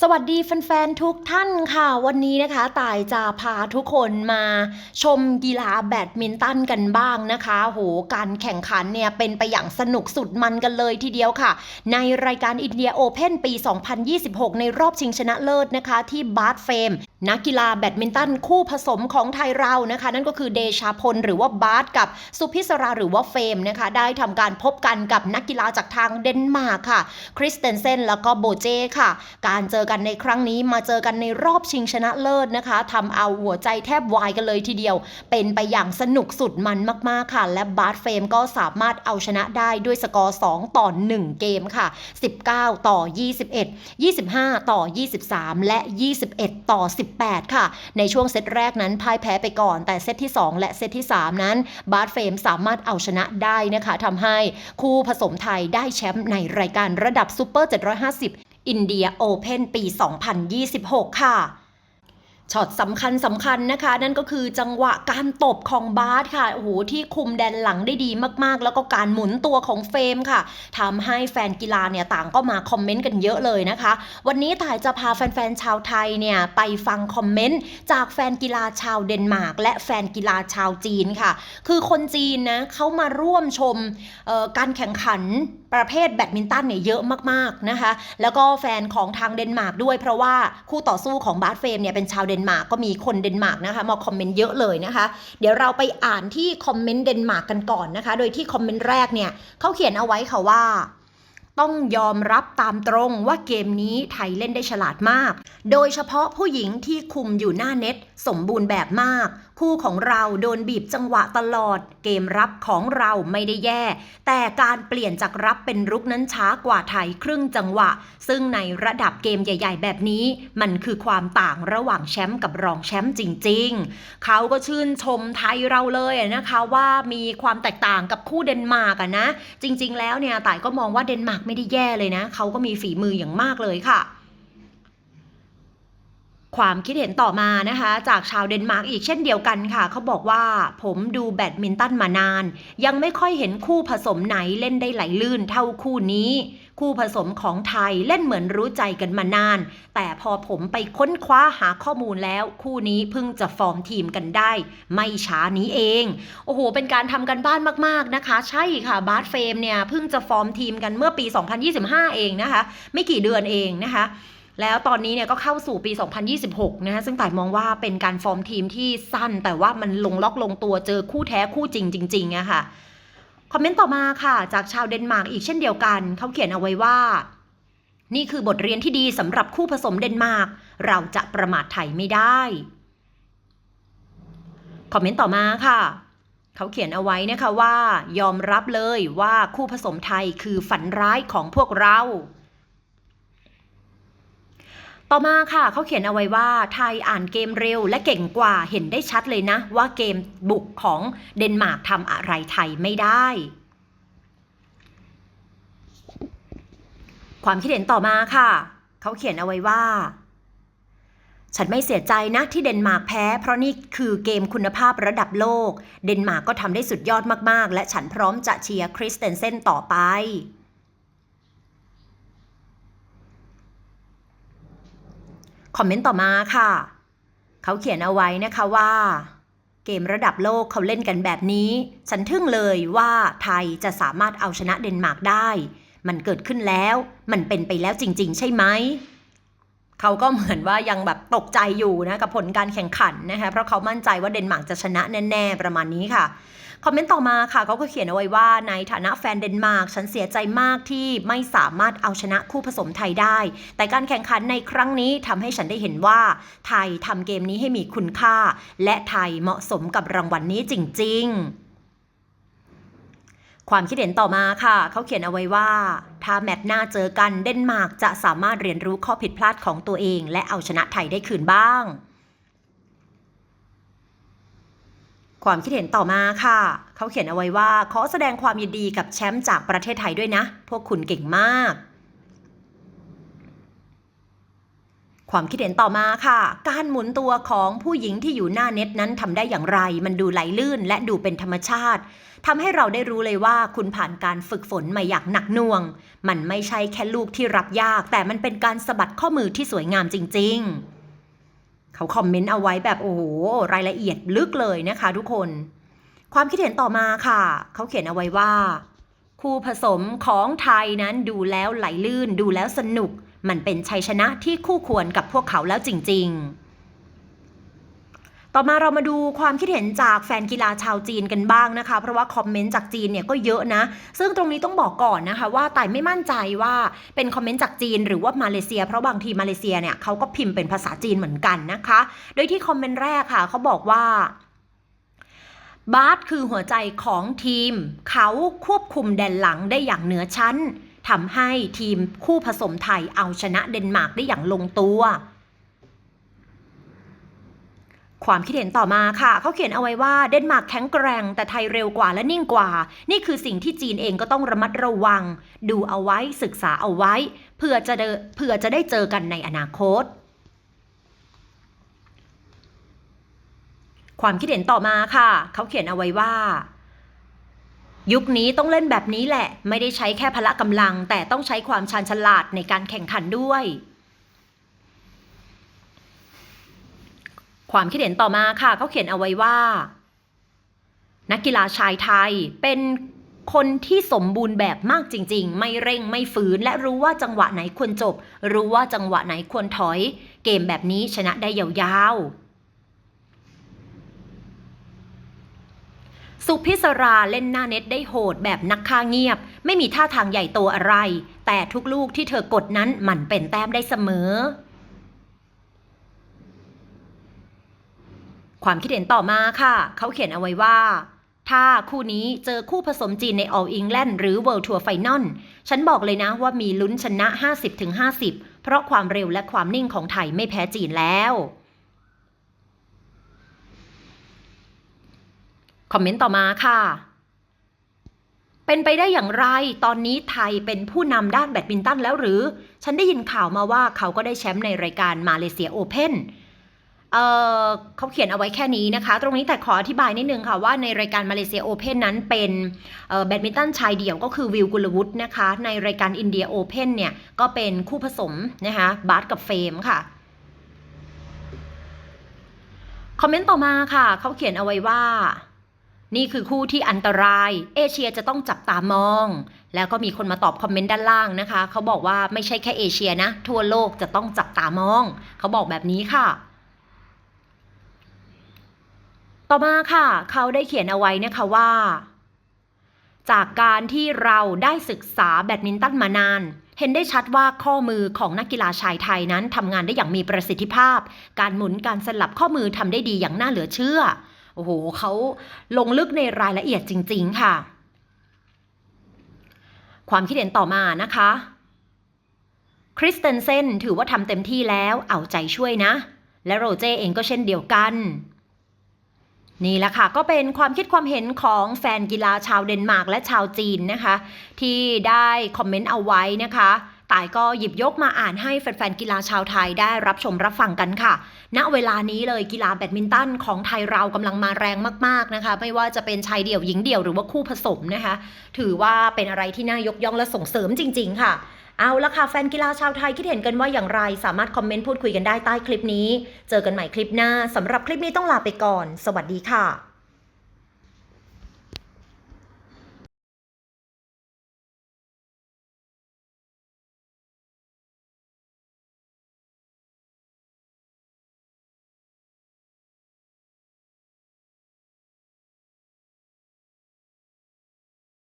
สวัสดีแฟนๆทุกท่านค่ะ วันนี้นะคะตายจะพาทุกคนมาชมกีฬาแบดมินตันกันบ้างนะคะโหการแข่งขันเนี่ยเป็นไปอย่างสนุกสุดมันกันเลยทีเดียวค่ะ ในรายการอินเดียโอเพนปี 2026 ในรอบชิงชนะเลิศนะคะที่บาร์เฟม นักกีฬาแบดมินตันคู่ผสมของไทยเรานะคะ นั่นก็คือเดชาพลหรือว่าบาสกับสุพิศราหรือว่าเฟมนะคะ ได้ทำการพบกันกับนักกีฬาจากทางเดนมาร์กค่ะ คริสเตนเซนแล้วก็โบเจค่ะ การเจอกันในครั้งนี้มาเจอกันในรอบชิงชนะเลิศนะคะทำเอาหัวใจแทบวายกันเลยทีเดียว เป็นไปอย่างสนุกสุดมันมากๆค่ะ และบาสเฟมก็สามารถเอาชนะได้ด้วยสกอร์ 2 ต่อ 1 เกมค่ะ 19 ต่อ 21 25 ต่อ 23 และ 21 ต่อ18 ค่ะ ในช่วงเซตแรกนั้นพ่ายแพ้ไปก่อน แต่เซตที่ 2 และเซตที่ 3 นั้น บาร์เฟมสามารถเอาชนะได้นะคะทำให้คู่ผสมไทยได้แชมป์ในรายการระดับซูเปอร์750 อินเดียโอเพนปี 2026 ค่ะ ช็อตสำคัญสำคัญนะคะ นั่นก็คือจังหวะการตบของบาสค่ะโอ้โหที่คุมแดนหลังได้ดีมากๆ แล้วก็การหมุนตัวของเฟรมค่ะทำให้แฟนกีฬาเนี่ยต่างก็มาคอมเมนต์กันเยอะเลยนะคะ วันนี้ต่ายจะพาแฟนๆชาวไทยเนี่ยไปฟังคอมเมนต์จากแฟนกีฬาชาวเดนมาร์กและแฟนกีฬาชาวจีนค่ะ คือคนจีนนะเขามาร่วมชมการแข่งขันประเภทแบดมินตันเนี่ยเยอะมากๆนะคะ แล้วก็แฟนของทางเดนมาร์กด้วยเพราะว่าคู่ต่อสู้ของบาสเฟรมเนี่ยเป็นชาวเดนมาร์กก็มีคนเดนมาร์กนะคะมาคอมเมนต์เยอะเลยนะคะ เดี๋ยวเราไปอ่านที่คอมเมนต์เดนมาร์กกันก่อนนะคะ โดยที่คอมเมนต์แรกเนี่ยเขาเขียนเอาไว้ค่ะว่าต้องยอมรับตามตรงว่าเกมนี้ไทยเล่นได้ฉลาดมาก โดยเฉพาะผู้หญิงที่คุมอยู่หน้าเน็ตสมบูรณ์แบบมาก คู่ของเราโดนบีบจังหวะตลอด เกมรับของเราไม่ได้แย่ แต่การเปลี่ยนจากรับเป็นรุกนั้นช้ากว่าไทยครึ่งจังหวะ ซึ่งในระดับเกมใหญ่ ๆ แบบนี้ มันคือความต่างระหว่างแชมป์กับรองแชมป์จริง ๆ เขาก็ชื่นชมไทยเราเลยนะคะว่ามีความแตกต่างกับคู่เดนมาร์กนะ จริง ๆ แล้วเนี่ยต่ายก็มองว่าเดนมาร์กไม่ได้แย่เลยนะ เขาก็มีฝีมืออย่างมากเลยค่ะ ความคิดเห็นต่อมานะคะ จากชาวเดนมาร์กอีกเช่นเดียวกันค่ะ เขาบอกว่าผมดูแบดมินตันมานาน ยังไม่ค่อยเห็นคู่ผสมไหนเล่นได้ไหลลื่นเท่าคู่นี้ คู่ผสมของไทยเล่นเหมือนรู้ใจกันมานาน แต่พอผมไปค้นคว้าหาข้อมูลแล้ว คู่นี้เพิ่งจะฟอร์มทีมกันได้ ไม่ช้านี้เอง โอ้โห เป็นการทำกันบ้านมากๆนะคะ ใช่ค่ะบาสเฟมเนี่ยเพิ่งจะฟอร์มทีมกันเมื่อปี 2025 เองนะคะ ไม่กี่เดือนเองนะคะ แล้วตอนนี้เนี่ยก็เข้าสู่ปี 2026 นะคะซึ่งต่ายมองว่าเป็นการฟอร์มทีมที่สั้น แต่ว่ามันลงล็อกลงตัวเจอคู่แท้คู่จริงจริงๆอะค่ะคอมเมนต์ต่อมาค่ะ จากชาวเดนมาร์กอีกเช่นเดียวกัน เขาเขียนเอาไว้ว่า นี่คือบทเรียนที่ดีสำหรับคู่ผสมเดนมาร์กเราจะประมาทไทยไม่ได้คอมเมนต์ต่อมาค่ะ เขาเขียนเอาไว้นะคะว่า ยอมรับเลยว่าคู่ผสมไทยคือฝันร้ายของพวกเรา ต่อมาค่ะเขาเขียนเอาไว้ว่าไทยอ่านเกมเร็วและเก่งกว่าเห็นได้ชัดเลยนะ ว่าเกมบุกของเดนมาร์กทำอะไรไทยไม่ได้ ความคิดเห็นต่อมาค่ะเขาเขียนเอาไว้ว่าฉันไม่เสียใจนะที่เดนมาร์กแพ้ เพราะนี่คือเกมคุณภาพระดับโลก เดนมาร์กก็ทำได้สุดยอดมาก ๆ และฉันพร้อมจะเชียร์คริสเตนเซนต่อไป คอมเมนต์ต่อมาค่ะ เขาเขียนเอาไว้นะคะว่า เกมระดับโลกเขาเล่นกันแบบนี้ ฉันทึ่งเลยว่าไทยจะสามารถเอาชนะเดนมาร์กได้ มันเกิดขึ้นแล้ว มันเป็นไปแล้วจริง ๆ ใช่ไหมเขาก็เหมือนว่ายังแบบตกใจอยู่นะกับผลการแข่งขันนะคะเพราะเขามั่นใจว่าเดนมาร์กจะชนะแน่ ๆ ประมาณนี้ค่ะ คอมเมนต์ต่อมาค่ะเขาก็เขียนเอาไว้ว่าในฐานะแฟนเดนมาร์กฉันเสียใจมากที่ไม่สามารถเอาชนะคู่ผสมไทยได้ แต่การแข่งขันในครั้งนี้ทำให้ฉันได้เห็นว่า ไทยทำเกมนี้ให้มีคุณค่า และไทยเหมาะสมกับรางวัลนนี้จริง ๆความคิดเห็นต่อมาค่ะ เขาเขียนเอาไว้ว่า ถ้าแมตช์หน้าเจอกันเดนมาร์กจะสามารถเรียนรู้ข้อผิดพลาดของตัวเอง และเอาชนะไทยได้คืนบ้าง ความคิดเห็นต่อมาค่ะ เขาเขียนเอาไว้ว่าขอแสดงความยินดีกับแชมป์จากประเทศไทยด้วยนะ พวกคุณเก่งมาก ความคิดเห็นต่อมาค่ะ การหมุนตัวของผู้หญิงที่อยู่หน้าเน็ตนั้นทำได้อย่างไร มันดูไหลลื่นและดูเป็นธรรมชาติทำให้เราได้รู้เลยว่าคุณผ่านการฝึกฝนมาอย่างหนักหน่วง มันไม่ใช่แค่ลูกที่รับยาก แต่มันเป็นการสะบัดข้อมือที่สวยงามจริง ๆ เขาคอมเมนต์เอาไว้แบบโอ้โหรายละเอียดลึกเลยนะคะทุกคน ความคิดเห็นต่อมาค่ะ เขาเขียนเอาไว้ว่า คู่ผสมของไทยนั้นดูแล้วไหลลื่นดูแล้วสนุก มันเป็นชัยชนะที่คู่ควรกับพวกเขาแล้วจริง ๆ ต่อมาเรามาดูความคิดเห็นจากแฟนกีฬาชาวจีนกันบ้างนะคะ เพราะว่าคอมเมนต์จากจีนเนี่ยก็เยอะนะ ซึ่งตรงนี้ต้องบอกก่อนนะคะ ว่าแต่ไม่มั่นใจว่าเป็นคอมเมนต์จากจีนหรือว่ามาเลเซีย เพราะบางทีมาเลเซียเนี่ยเขาก็พิมพ์เป็นภาษาจีนเหมือนกันนะคะ โดยที่คอมเมนต์แรกค่ะเขาบอกว่าบาสคือหัวใจของทีม เขาควบคุมแดนหลังได้อย่างเหนือชั้นทำให้ทีมคู่ผสมไทยเอาชนะเดนมาร์กได้อย่างลงตัว ความคิดเห็นต่อมาค่ะ เขาเขียนเอาไว้ว่าเดนมาร์กแข็งแกร่งแต่ไทยเร็วกว่าและนิ่งกว่า นี่คือสิ่งที่จีนเองก็ต้องระมัดระวัง ดูเอาไว้ศึกษาเอาไว้เพื่อจะเดเพื่อจะได้เจอกันในอนาคตความคิดเห็นต่อมาค่ะ เขาเขียนเอาไว้ว่า ยุคนี้ต้องเล่นแบบนี้แหละ ไม่ได้ใช้แค่พละกำลัง แต่ต้องใช้ความชาญฉลาดในการแข่งขันด้วย ความคิดเห็นต่อมาค่ะเขาเขียนเอาไว้ว่า นักกีฬาชายไทยเป็นคนที่สมบูรณ์แบบมากจริง ๆ ไม่เร่งไม่ฝืน และรู้ว่าจังหวะไหนควรจบ รู้ว่าจังหวะไหนควรถอย เกมแบบนี้ชนะได้ยาวๆ สุพิศราเล่นหน้าเน็ตได้โหดแบบนักฆ่าเงียบ ไม่มีท่าทางใหญ่โตอะไร แต่ทุกลูกที่เธอกดนั้นมันเป็นแต้มได้เสมอ ความคิดเห็นต่อมาค่ะ เขาเขียนเอาไว้ว่า ถ้าคู่นี้เจอคู่ผสมจีนใน All England หรือ World Tour Final ฉันบอกเลยนะว่ามีลุ้นชนะ 50-50 เพราะความเร็วและความนิ่งของไทยไม่แพ้จีนแล้วคอมเมนต์ต่อมาค่ะ เป็นไปได้อย่างไร ตอนนี้ไทยเป็นผู้นำด้านแบดมินตันแล้วหรือ ฉันได้ยินข่าวมาว่าเขาก็ได้แชมป์ในรายการมาเลเซียโอเพน เเขาเขียนเอาไว้แค่นี้นะคะ ตรงนี้แต่ขออธิบายนิดนึงค่ะว่าในรายการมาเลเซียโอเพนนั้นเป็นแบดมินตันชายเดี่ยวก็คือวิลกุลวุฒินะคะ ในรายการอินเดียโอเพนเนี่ย ก็เป็นคู่ผสมนะคะบาสกับเฟมค่ะคอมเมนต์ต่อมาค่ะเขาเขียนเอาไว้ว่า นี่คือคู่ที่อันตราย เอเชียจะต้องจับตามอง แล้วก็มีคนมาตอบคอมเมนต์ด้านล่างนะคะเขาบอกว่าไม่ใช่แค่เอเชียนะ ทั่วโลกจะต้องจับตามองเขาบอกแบบนี้ค่ะ ต่อมาค่ะ เขาได้เขียนเอาไว้นะคะว่า จากการที่เราได้ศึกษาแบดมินตันมานาน เห็นได้ชัดว่าข้อมือของนักกีฬาชายไทยนั้นทำงานได้อย่างมีประสิทธิภาพ การหมุนการสลับข้อมือทำได้ดีอย่างน่าเหลือเชื่อ โอ้โหเขาลงลึกในรายละเอียดจริง ๆ ค่ะ ความคิดเห็นต่อมานะคะคริสเตนเซนถือว่าทำเต็มที่แล้วเอาใจช่วยนะ และโรเจเองก็เช่นเดียวกัน นี่แหละค่ะก็เป็นความคิดความเห็นของแฟนกีฬาชาวเดนมาร์กและชาวจีนนะคะ ที่ได้คอมเมนต์เอาไว้นะคะต่ายก็หยิบยกมาอ่านให้แฟนๆกีฬาชาวไทยได้รับชมรับฟังกันค่ะ ณ เวลานี้เลยกีฬาแบดมินตันของไทยเรากำลังมาแรงมากๆนะคะ ไม่ว่าจะเป็นชายเดี่ยวหญิงเดี่ยวหรือว่าคู่ผสมนะคะ ถือว่าเป็นอะไรที่น่ายกย่องและส่งเสริมจริง ๆ ค่ะ เอาละค่ะแฟนกีฬาชาวไทยคิดเห็นกันว่าอย่างไร สามารถคอมเมนต์พูดคุยกันได้ใต้คลิปนี้ เจอกันใหม่คลิปหน้าสำหรับคลิปนี้ต้องลาไปก่อน สวัสดีค่ะ